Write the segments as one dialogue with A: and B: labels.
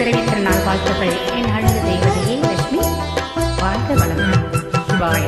A: பிறவி திருநாள் வாழ்த்துகள் என் அழகு தெய்வதையே லட்சுமி வாழ்க வளமுடன். சிவாய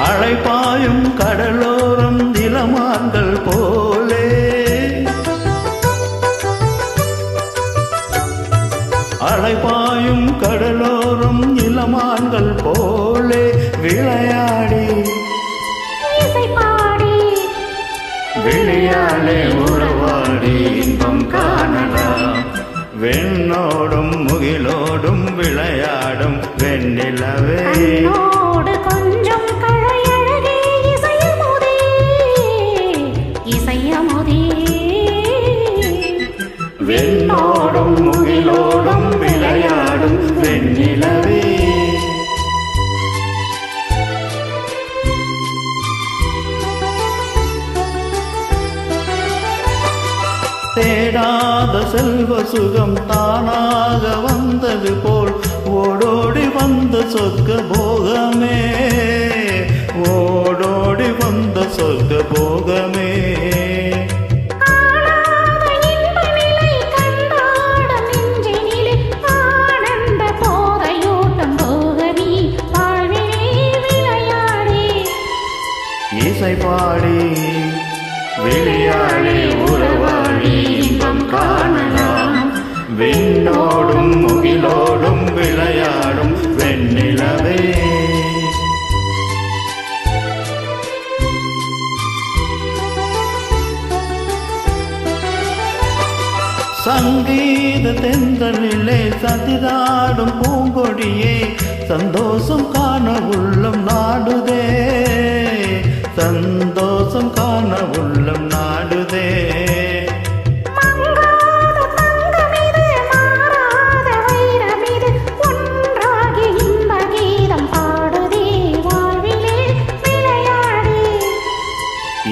B: அழைப்பாயும் கடலோரம் நிலமான்கள் போலே. அழைப்பாயும் கடலோரம் நிலமான்கள் போலே. விளையாடி. விளையாடே உறவாடி இன்பம் காணலாம் வெண்ணோடும் முகிலோடும் விளையாடும் வெண்ணிலவே. முகிலோடும் முகிலோடும் விளையாடும் வெண்ணிலவே. தேடாத செல்வ சுகம் தானாக வந்தது போல் ஓடோடி வந்த சொர்க்க போகமே. இசை பாடி. விளையாடி உறவாடி இன்பம் காணலாம். விண்ணோடும் முகிலோடும் விளையாடும் வெண்ணிலவே. சங்கீத தென்றலிலே சதிராடும் பூங்கொடியே சந்தோஷம் காண உள்ளம் நாடுதே. சந்தோஷம் காண உள்ளம் நாடுதே.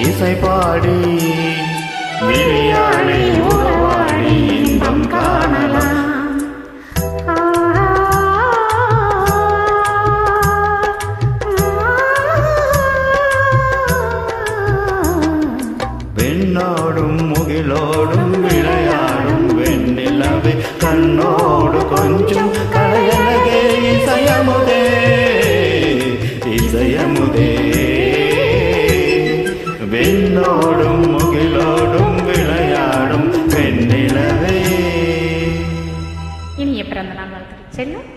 B: இசை பாடி விளையாடி உறவாடி இன்பம் காணலாம். விண்ணோடும் முகிலோடும் விளையாடும் வெண்ணிலவே கண்ணோடு கொஞ்சம் கலையழகே இசையமுதே இசையமுதே. விண்ணோடும் முகிலோடும் விளையாடும் வெண்ணிலவே. இனிய பிறந்த நாள் வாழ்த்துக்கள். செல்லும்